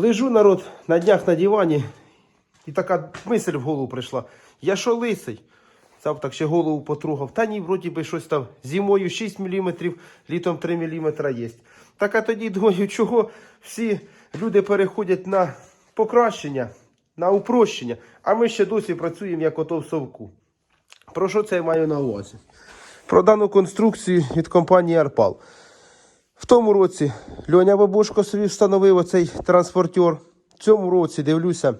Лежу народ на днях на дивані, і така мисль в голову прийшла. Я що лисий? Сам так ще голову потрогав. Та ні, вроді би щось там зимою 6 мм, літом 3 мм є. Так а тоді думаю, чого всі люди переходять на покращення, на упрощення, а ми ще досі працюємо як ото в совку. Про що це я маю на увазі? Про дану конструкцію від компанії Арпал. В тому році Льоня Бабушко собі встановив оцей транспортер. В цьому році дивлюся,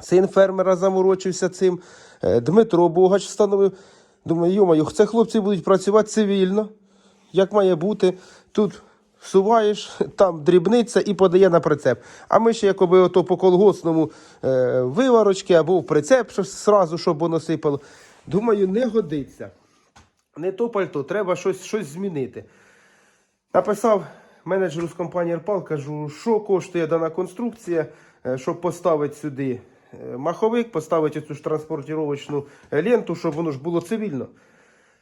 син фермера заморочився цим. е, Дмитро Богач встановив. Думаю, йомаю, це хлопці будуть працювати цивільно, як має бути. Тут всуваєш, там дрібниця і подає на прицеп. А ми ще якоби ото по колгосному е, виварочки або в прицеп щоб зразу, щоб воно сипало. Думаю, не годиться. Не то пальто, треба щось, щось змінити. Написав менеджеру з компанії Арпал, кажу, що коштує дана конструкція, е, щоб поставити сюди е, маховик, поставити цю ж транспортировочну е, ленту, щоб воно ж було цивільно.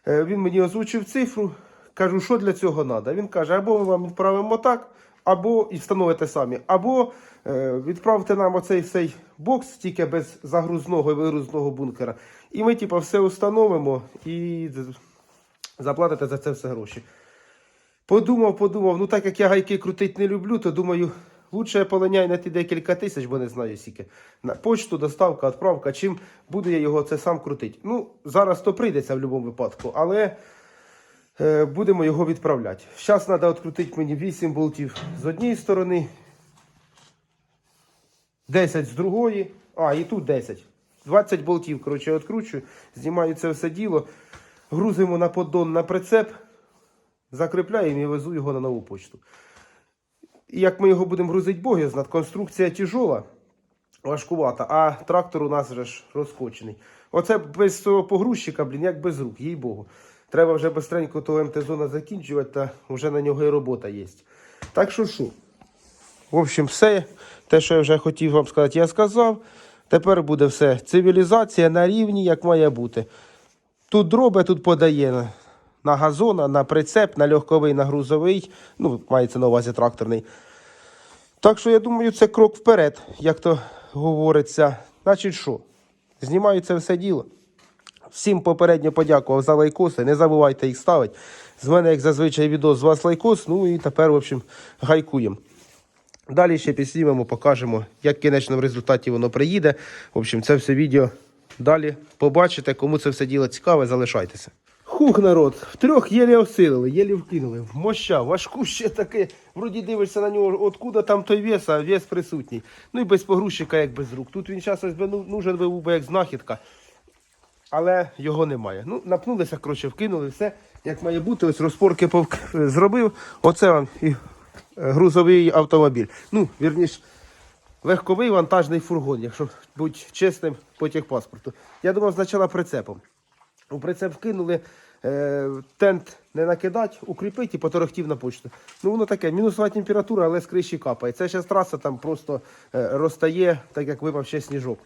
Е, Він мені озвучив цифру, кажу, що для цього треба. Він каже, або ми вам відправимо так, або і встановите самі, або відправте нам оцей цей бокс тільки без загрузного і вигрузного бункера. І ми, типу, все установимо і заплатите за це все гроші. Подумав, подумав, ну так як я гайки крутити не люблю, то думаю, лучше я полиняю на ті декілька тисяч, бо не знаю скільки. На почту, доставка, відправка, чим буду я його це сам крутити. Ну, зараз то прийдеться в будь-якому випадку, але е, будемо його відправляти. Зараз треба відкрутити мені 8 болтів з однієї сторони, 10 з другої, а і тут 10. 20 болтів, коротше, відкручую, знімаю це все діло, грузимо на поддон на прицеп закріпляємо і везу його на нову почту. І як ми його будемо грузити, Бог знає, конструкція тяжола, важкувата, а трактор у нас вже ж розкочений. Оце без цього погрузчика, блін, як без рук, їй Богу. Треба вже быстренько того МТ-зона закінчувати, та вже на нього і робота є. Так що що? В общем, все. Те, що я вже хотів вам сказати, я сказав. Тепер буде все. Цивілізація на рівні, як має бути. Тут дроби, тут подає на, газон, на прицеп, на легковий, на грузовий. Ну, мається на увазі тракторний. Так що я думаю, це крок вперед, як то говориться. Значить, що? Знімаю це все діло. Всім попередньо подякував за лайкоси. Не забувайте їх ставити. З мене, як зазвичай, відео з вас лайкос. Ну і тепер, в общем, гайкуємо. Далі ще підснімемо, покажемо, як в кінечному результаті воно приїде. В общем, це все відео далі побачите. Кому це все діло цікаве, залишайтеся. Хух, народ, втрьох єлі осилили, єлі вкинули. В моща, важку ще таке. Вроді дивишся на нього, откуда там той вес, а вес присутній. Ну і без погрузчика, як без рук. Тут він зараз ну, нужен би був би як знахідка. Але його немає. Ну, напнулися, коротше, вкинули все, як має бути. Ось розпорки повк- зробив. Оце вам і е, грузовий автомобіль. Ну, вірніш, легковий вантажний фургон, якщо бути чесним по техпаспорту. Я думав, спочатку прицепом. У прицеп вкинули, е, тент не накидати, укріпити і поторохтів на почту. Ну воно таке, мінусова температура, але з криші капає. Це зараз траса там просто е, розтає, так як випав ще сніжок.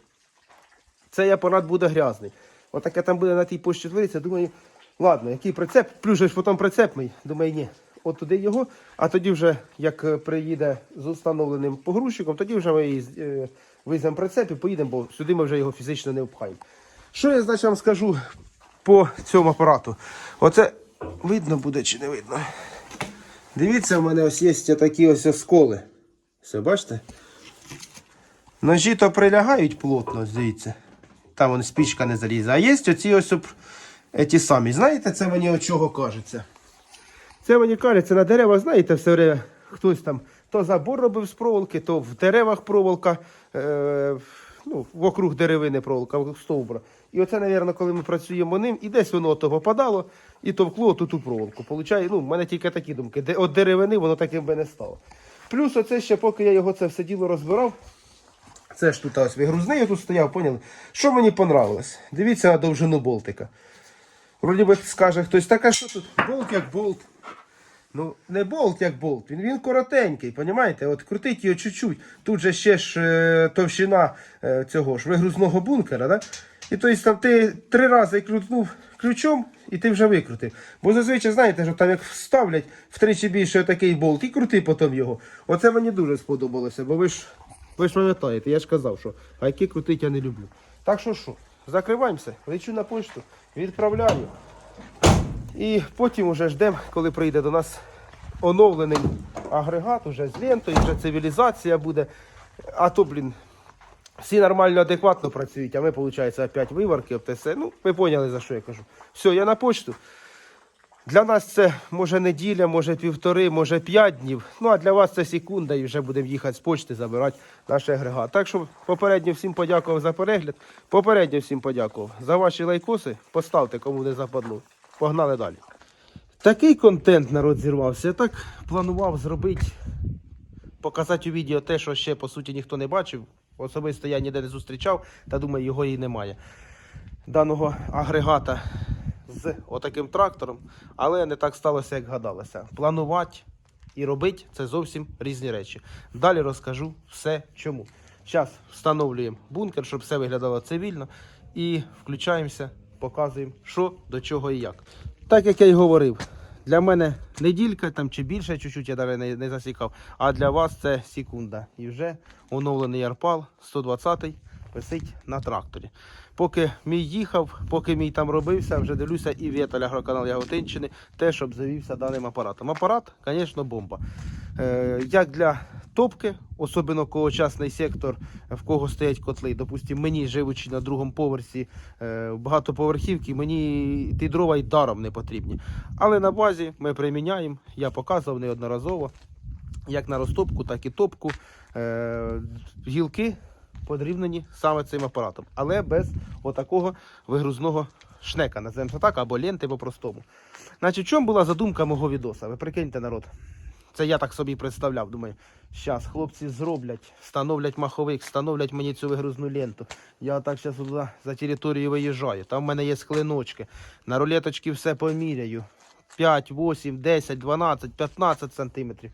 Цей апарат буде грязний. Отаке там буде на тій пошті твориться. Думаю, ладно, який прицеп, плюс же потім прицеп мій. Думаю, ні. От туди його, а тоді вже, як е, приїде з установленим погрузчиком, тоді вже ми е, візьмемо прицеп і поїдемо, бо сюди ми вже його фізично не впхаємо. Що я значить вам скажу по цьому апарату? Оце видно буде чи не видно. Дивіться, у мене ось є такі ось сколи. Все, бачите? Ножі то прилягають плотно, дивіться. Там вон спічка не залізе. А є оці ось ті самі. Знаєте, це мені от чого кажеться? Це мені кажеться, на деревах, знаєте, все время хтось там то забор робив з проволоки, то в деревах проволока, е, ну, вокруг деревини проволока, вокруг стовбура. І оце, мабуть, коли ми працюємо ним, і десь воно то попадало і товкло оту ту проволоку. Получає, ну, в мене тільки такі думки. Де, от деревини воно таким би не стало. Плюс оце ще, поки я його це все діло розбирав, це ж тут ось вигрузний, я тут стояв, поняли? Що мені понравилось? Дивіться на довжину болтика. Вроді би скаже хтось, так а що тут? Болт як болт. Ну, не болт як болт, він, він коротенький, понімаєте? От крутить його чуть-чуть. Тут же ще ж е, товщина е, цього ж вигрузного бункера, да? І тобто там ти три рази крутнув ключом і ти вже викрутив. Бо зазвичай, знаєте, що там як вставлять втричі більше такий болт і крути потім його. Оце мені дуже сподобалося, бо ви ж Ви ж пам'ятаєте, я ж казав, що гайки крутить я не люблю. Так що що, закриваємося, лечу на почту, відправляю. І потім вже ждемо, коли прийде до нас оновлений агрегат, уже з лентою, вже цивілізація буде. А то, блін, всі нормально, адекватно працюють, а ми, виходить, опять виварки, ОТС. Ну, ви поняли, за що я кажу. Все, я на почту. Для нас це може неділя, може півтори, може п'ять днів. Ну а для вас це секунда і вже будемо їхати з почти забирати наш агрегат. Так що попередньо всім подякував за перегляд. Попередньо всім подякував за ваші лайкоси. Поставте, кому не западло. Погнали далі. Такий контент народ зірвався. Я так планував зробити, показати у відео те, що ще по суті ніхто не бачив. Особисто я ніде не зустрічав, та думаю, його і немає. Даного агрегата з отаким трактором, але не так сталося, як гадалося. Планувати і робити це зовсім різні речі. Далі розкажу все чому. Зараз встановлюємо бункер, щоб все виглядало цивільно, і включаємося, показуємо, що до чого і як. Так як я й говорив, для мене неділька там чи більше, чуть-чуть я далі не, не засікав, а для вас це секунда. І вже оновлений Арпал 120 висить на тракторі. Поки мій їхав, поки мій там робився, вже дивлюся і Вєталь агроканал Яготинщини, теж обзавівся даним апаратом. Апарат, звісно, бомба. Е, як для топки, особливо когочасний сектор, в кого стоять котли. Допустимо, мені, живучи на другому поверсі е, багатоповерхівки, мені ті дрова й даром не потрібні. Але на базі ми приміняємо, я показував неодноразово, як на розтопку, так і топку. Е, гілки подрівнені саме цим апаратом, але без отакого вигрузного шнека, називаємо так, або ленти по-простому. Значить, в чому була задумка мого відоса? Ви прикиньте, народ. Це я так собі представляв. Думаю, зараз хлопці зроблять, встановлять маховик, встановлять мені цю вигрузну ленту. Я так зараз туди за територію виїжджаю. Там в мене є склиночки. На рулеточки все поміряю. 5, 8, 10, 12, 15 сантиметрів.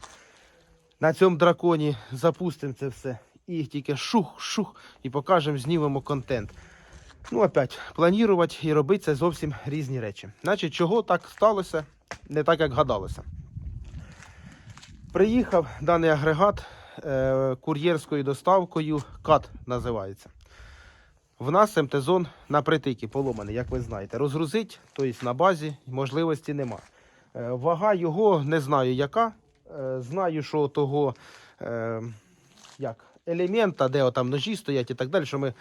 На цьому драконі запустимо це все. І тільки шух-шух і покажемо, знімемо контент. Ну, опять, планувати і робити це зовсім різні речі. Значить, чого так сталося, не так, як гадалося. Приїхав даний агрегат е, кур'єрською доставкою, КАТ називається. В нас МТ-зон на притикі поломаний, як ви знаєте. Розгрузить, тобто на базі можливості нема. Е, вага його не знаю яка. Е, знаю, що того е, як, елемента, де там ножі стоять і так далі, що ми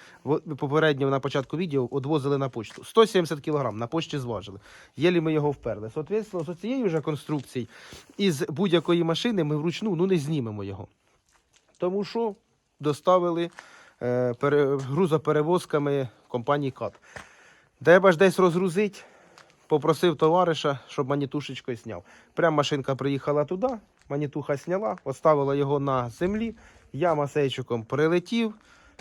попередньо на початку відео відвозили на почту. 170 кг на почті зважили. Єлі ми його вперли. Соответственно, з цієї вже конструкції із будь-якої машини ми вручну ну, не знімемо його. Тому що доставили е, пере, грузоперевозками компанії КАТ. Треба ж десь розгрузити. Попросив товариша, щоб манітушечкою зняв. Прям машинка приїхала туди, манітуха зняла, оставила його на землі. Я масейчиком прилетів.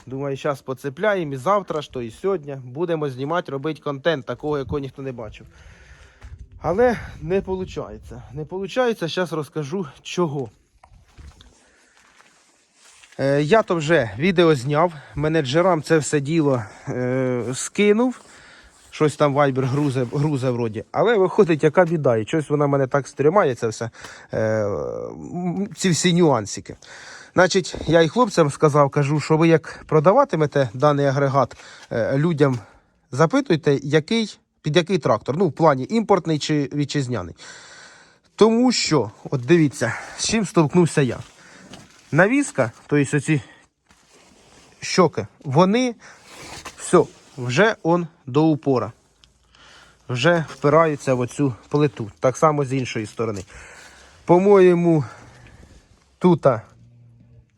Думаю, зараз поцепляємо і завтра то і сьогодні будемо знімати, робити контент, такого, якого ніхто не бачив. Але не виходить. Не виходить, зараз розкажу чого. Е, я то вже відео зняв, менеджерам це все діло е, скинув. Щось там Viber грузе, грузе вроді. Але виходить, яка біда. І щось вона мене так стримає, це все, е, ці всі нюансики. Значить, я і хлопцям сказав, кажу, що ви як продаватимете даний агрегат е, людям, запитуйте, який, під який трактор. Ну, в плані імпортний чи вітчизняний. Тому що, от дивіться, з чим столкнувся я. Навіска, тобто оці щоки, вони все, вже он до упора. Вже впираються в оцю плиту. Так само з іншої сторони. По-моєму, тут,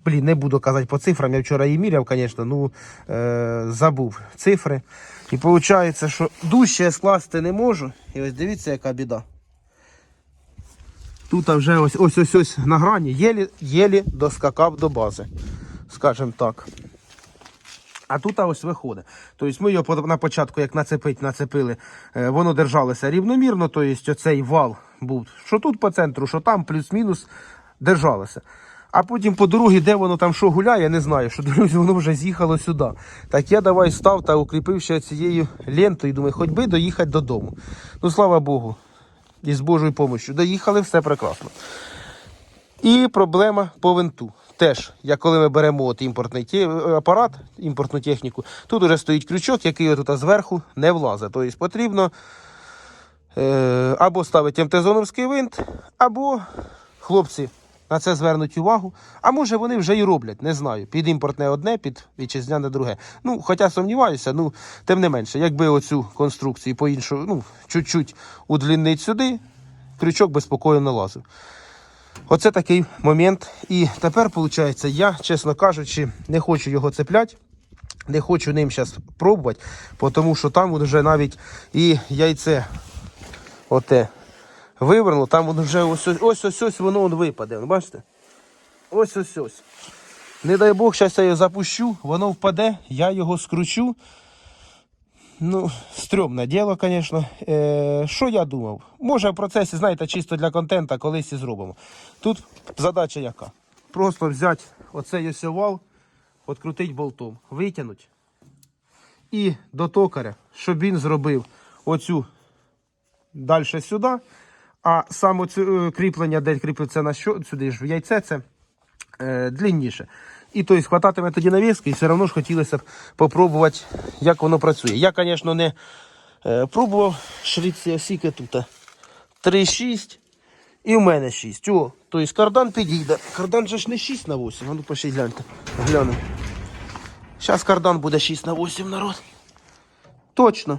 блін, не буду казати по цифрам, я вчора її міряв, звісно, ну е, забув цифри. І виходить, що дужче скласти не можу. І ось дивіться, яка біда. Тут вже ось ось ось ось на грані, єлі, єлі доскакав до бази. Скажем так. А тут ось виходить. Тобто ми його на початку, як нацепить, нацепили, е, воно держалося рівномірно, тобто оцей вал був, що тут по центру, що там, плюс-мінус, держалося. А потім по дорозі, де воно там що гуляє, я не знаю, що друзі, воно вже з'їхало сюди. Так я давай став та укріпив ще цією лентою, думаю, хоч би доїхати додому. Ну, слава Богу, і з Божою допомогою. Доїхали, все прекрасно. І проблема по винту. теж, як коли ми беремо от імпортний апарат, імпортну техніку, тут уже стоїть крючок, який отут зверху не влазить. Тобто потрібно е, або ставити МТ-зоновський винт, або хлопці на це звернуть увагу. А може вони вже і роблять, не знаю. Під імпортне одне, під вітчизняне друге. Ну, хоча сумніваюся, ну, тим не менше, якби оцю конструкцію по іншому, ну, чуть-чуть удлінить сюди, крючок безпокійно налазив. Оце такий момент. І тепер, виходить, я, чесно кажучи, не хочу його цепляти. Не хочу ним зараз пробувати, тому що там вже навіть і яйце оте вивернуло, там вже ось ось ось, воно он випаде. Бачите? Ось ось ось. Не дай Бог, зараз я його запущу, воно впаде, я його скручу. Ну, стрьомне діло, звісно. Е, що я думав? Може в процесі, знаєте, чисто для контента колись і зробимо. Тут задача яка? Просто взяти оцей ось відкрутити болтом, витягнути. І до токаря, щоб він зробив оцю далі сюди. А саме це кріплення, де кріпиться на що, сюди ж в яйце, це е, длинніше. І тобто хвататиме тоді навіски, і все одно ж хотілося б попробувати, як воно працює. Я, звісно, не е, пробував шрифці осіки тут. 3,6 і в мене 6. О, тобто кардан підійде. Кардан же ж не 6 на 8. А ну пошли гляньте. Глянемо. Зараз кардан буде 6 на 8 народ. Точно.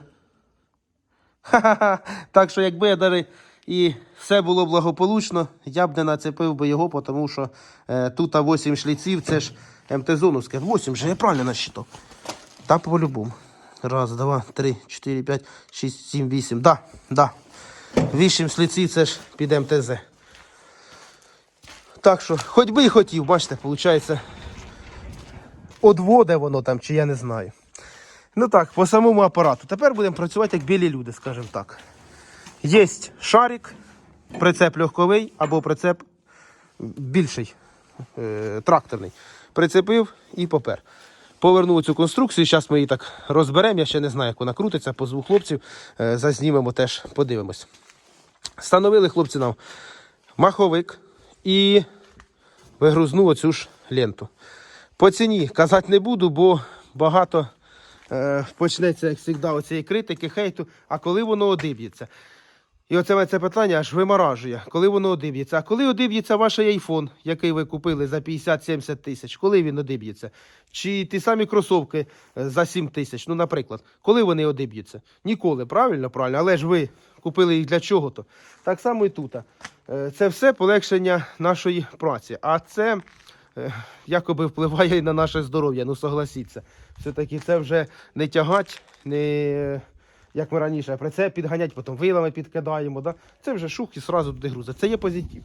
Ха-ха-ха. Так що якби я даже і все було благополучно, я б не нацепив би його, тому що е, тут 8 шліців, це ж МТ-зоновське. 8 же я правильно насчитав. Та по-любому. Раз, два, три, чотири, п'ять, шість, сім, вісім. Да, да. Вісім шліців це ж під МТЗ. Так що, хоч би і хотів, бачите, виходить, одводе воно там, чи я не знаю. Ну так, по самому апарату. Тепер будемо працювати як білі люди, скажімо так. Є шарик, прицеп легковий або прицеп більший, е, тракторний. Прицепив і попер. Повернув цю конструкцію. Зараз ми її так розберемо. Я ще не знаю, як вона крутиться. Позву хлопців, е, зазнімемо теж, подивимось. Встановили хлопці нам маховик і вигрузнув оцю ж ленту. По ціні казати не буду, бо багато е, почнеться, як завжди, оцієї критики, хейту, а коли воно одиб'ється. І оце це питання аж виморажує, коли воно одиб'ється. А коли одиб'ється ваш айфон, який ви купили за 50-70 тисяч, коли він одиб'ється? Чи ті самі кросовки е, за 7 тисяч, ну, наприклад, коли вони одиб'ються? Ніколи, правильно, правильно, але ж ви купили їх для чого-то. Так само і тут. Е, Це все полегшення нашої праці. А це е, якоби впливає і на наше здоров'я, ну согласіться. Все-таки це вже не тягать, не як ми раніше, прицеп підганять, потім вилами підкидаємо. Да? Це вже шух і одразу туди грузить. Це є позитив.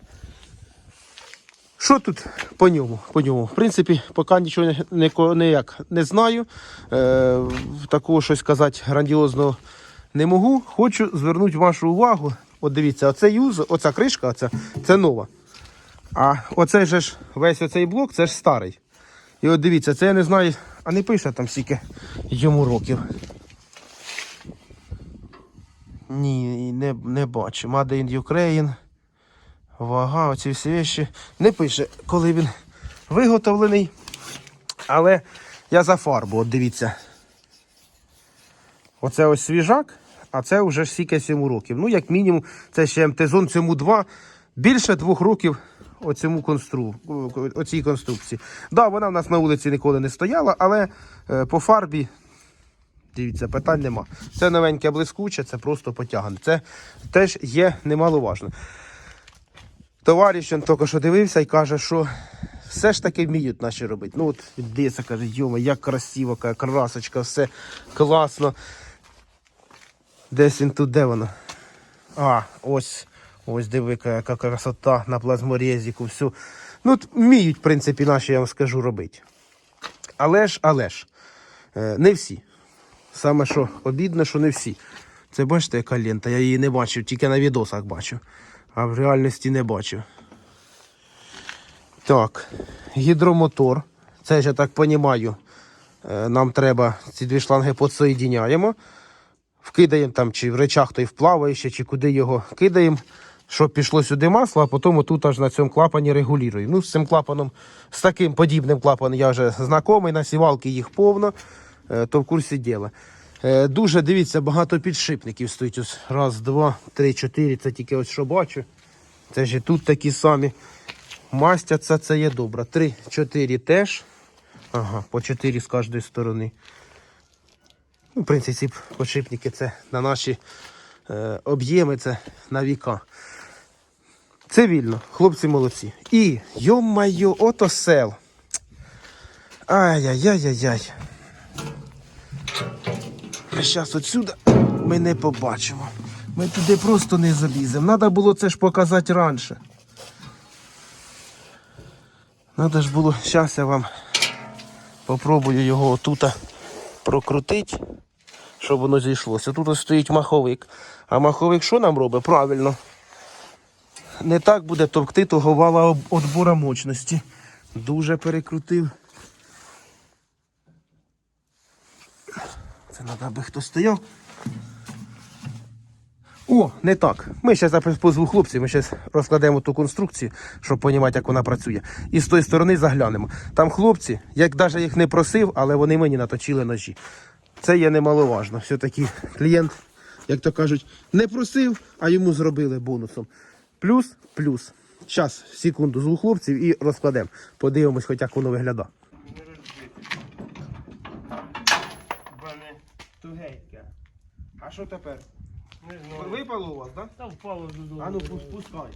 Що тут по ньому? По ньому? В принципі, поки нічого не, не, ніяк не знаю. Е, такого щось сказати грандіозного не можу. Хочу звернути вашу увагу. От дивіться, оцей юз, оця кришка, оця, це нова. А оцей же ж весь оцей блок, це ж старий. І от дивіться, це я не знаю, а не пише там скільки йому років. Ні, не, не бачу. Made in Ukraine. Вага, оці всі вещі. Не пише, коли він виготовлений. Але я за фарбу, от дивіться. Оце ось свіжак, а це вже ж скільки 7 років. Ну, як мінімум, це ще МТЗон цьому 2. Більше двох років оцьому констру... оцій конструкції. Так, да, вона в нас на вулиці ніколи не стояла, але е, по фарбі Дивіться, питань нема. Це новеньке блискуче, це просто потягане. Це теж є немаловажно. Товариш він тільки що дивився і каже, що все ж таки вміють наші робити. Ну от дивиться, каже, йома, як красиво, яка красочка, все класно. Десь він тут, де воно? А, ось, ось диви, яка красота на плазморезіку, все. Ну, от вміють, в принципі, наші, я вам скажу, робити. Але ж, але ж, е, не всі. Саме що обідно, що не всі. Це бачите, яка лента, я її не бачив, тільки на відосах бачу. А в реальності не бачу. Так, гідромотор. Це ж я так розумію. Нам треба ці дві шланги підсоєдіняємо. Вкидаємо там, чи в речах той вплаває ще, чи куди його кидаємо, щоб пішло сюди масло, а потім тут аж на цьому клапані регулюю. Ну, з цим клапаном, з таким подібним клапаном я вже знайомий, на сівалки їх повно, е, то в курсі діла. Е, Дуже дивіться, багато підшипників стоїть. Ось раз, два, три, чотири. Це тільки ось що бачу. Це ж і тут такі самі. Мастяться, це є добре. Три, чотири теж. Ага, по чотири з кожної сторони. Ну, в принципі, ці подшипники це на наші е, об'єми, це на віка. Це вільно, хлопці молодці. І, йо-майо, ото сел. Ай-яй-яй-яй-яй. Зараз отсюди ми не побачимо. Ми туди просто не заліземо. Треба було це ж показати раніше. Треба ж було, зараз я вам попробую його отут прокрутити, щоб воно зійшлося. Тут стоїть маховик. А маховик що нам робить? Правильно. Не так буде товкти того вала отбора мощності. Дуже перекрутив. Це треба, аби хто стояв. О, не так. Ми зараз позву хлопців, ми зараз розкладемо ту конструкцію, щоб розуміти, як вона працює. І з тої сторони заглянемо. Там хлопці, як навіть їх не просив, але вони мені наточили ножі. Це є немаловажно. Все-таки клієнт, як то кажуть, не просив, а йому зробили бонусом. Плюс, плюс. Зараз, секунду, звук хлопців і розкладемо. Подивимось, хоч як воно виглядає. Тугеньке. А що тепер? не знаю. Випало у вас, так? Та впало додому. А ну пус- пускай.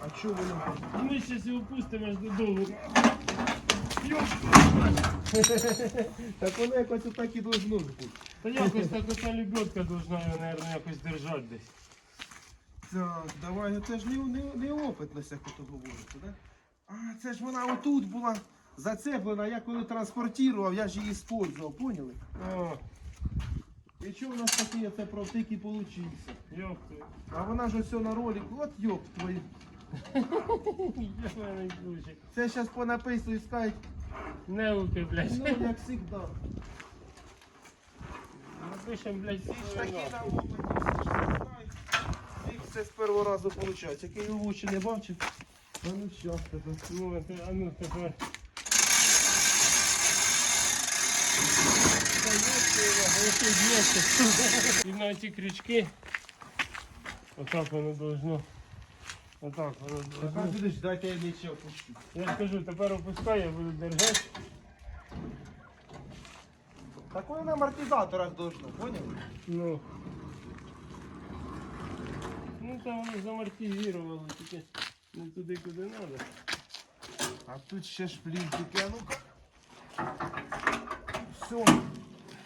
А чого воно? Ну, Ми зараз його пустимо аж додому. Так воно якось так і должно бути. Та якось так оця лебедка должна його, мабуть, якось держати десь. Так, давай, ну це ж не, не, не опитність, як то говориться, да? А, це ж вона отут була зацеплена, я коли транспортував, я ж її использував, поняли? О, І що у нас такий це правтик і получився? йопти. А вона ж ось на ролику, от йоп твою. Це зараз понаписують, скажуть, Неуки, блядь. ну як завжди. Напишем, блядь, всі Такі на опиті, все. Їх все з першого разу виходить. Який його не бачив. А ну щас тебе. Ну, а ну тепер. Та ёпти його, оце б'ється. І на ці крючки. Отак воно должно. Отак воно Тепер должно. дайте я нічого опущу. Я ж кажу, тепер опускай, я буду держати. Такое на амортизаторах должно, понял? Ну. Ну там воно замортизировало, тільки не туди, куди треба. А тут ще шплінтики, а ну-ка. Все,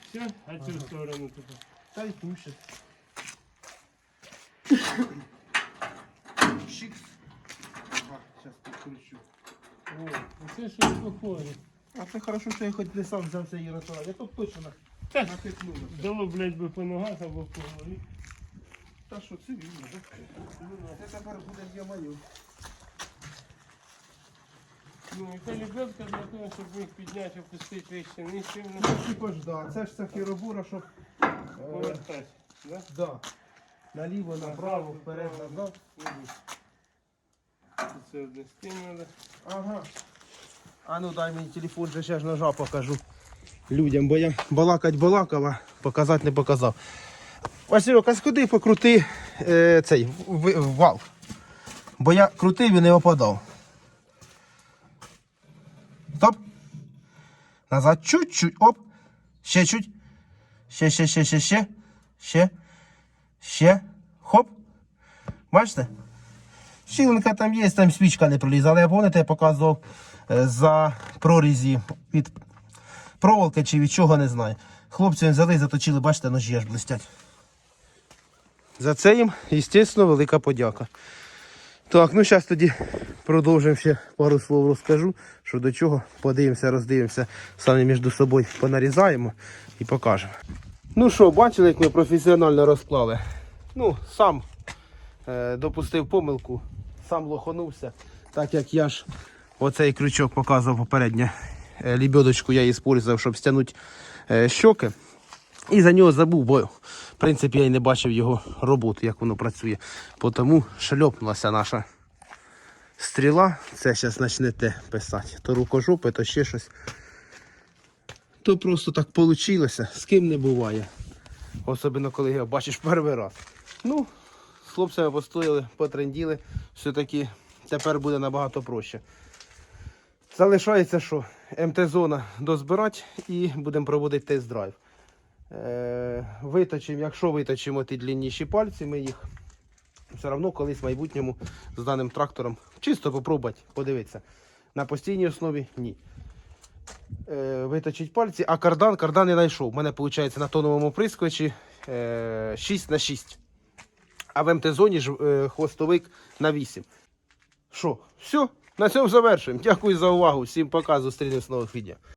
Все, а цю сторону тепер. та й тушить. Шикс. Ага, сейчас підкручу. О, оце щось похоже. А це хорошо, що я хоч не сам взяв цей рятував. Я тут точно на- Та, напихнув. Дало, блядь, би по ногах або по голові. Та що, це вільно, так? Це тепер буде я мою. Ну, та лебедка для того, щоб їх підняти, опустити вище, нижче, ну, Типа ж, да, це ж ця хіробура, щоб е, повертати. Да? да, наліво, направо, вперед, назад. Це одне з тим треба. Ага. А ну дай мені телефон, же ще ж ножа покажу людям, бо я балакать балакав, показати не показав. Васильок, а сходи покрути е, цей в- в- вал. Бо я крутив і не опадав. Назад чуть-чуть. Оп. Ще чуть. Ще, ще, ще, ще, ще. Ще. Ще. Хоп. Бачите? Щілинка там є, там свічка не пролізла, але я пам'ятаєте, я показував е, за прорізі від проволоки чи від чого не знаю. Хлопці взяли і заточили, бачите, ножі аж блистять. За це їм, звісно, велика подяка. Так, ну зараз тоді продовжимо ще пару слов розкажу, що до чого. Подивимося, роздивимося, самі між собою понарізаємо і покажемо. Ну що, бачили, як ми професіонально розклали? Ну, сам е, допустив помилку, сам лоханувся, так як я ж оцей крючок показував попередньо. Е, лебедочку я використовував, щоб стягнути е, щоки. І за нього забув, бо в принципі я й не бачив його роботу, як воно працює. Тому шльопнулася наша стріла. Це зараз почнете писати. То рукожопи, то ще щось. То просто так вийшло, з ким не буває. Особливо, коли його бачиш перший раз. Ну, з хлопцями постояли, потренділи. Все-таки тепер буде набагато проще. Залишається що? МТ-зона дозбирати і будемо проводити тест-драйв. Е, виточимо, якщо виточимо ті длинніші пальці, ми їх все одно колись в майбутньому з даним трактором чисто попробувати, подивитися. На постійній основі ні. Е, виточить пальці, а кардан, кардан я знайшов. У мене виходить на тоновому прискочі е, 6 на 6. А в МТ-зоні ж е, хвостовик на 8. Що, все, на цьому завершуємо. Дякую за увагу. Всім пока, зустрінемось в нових відео.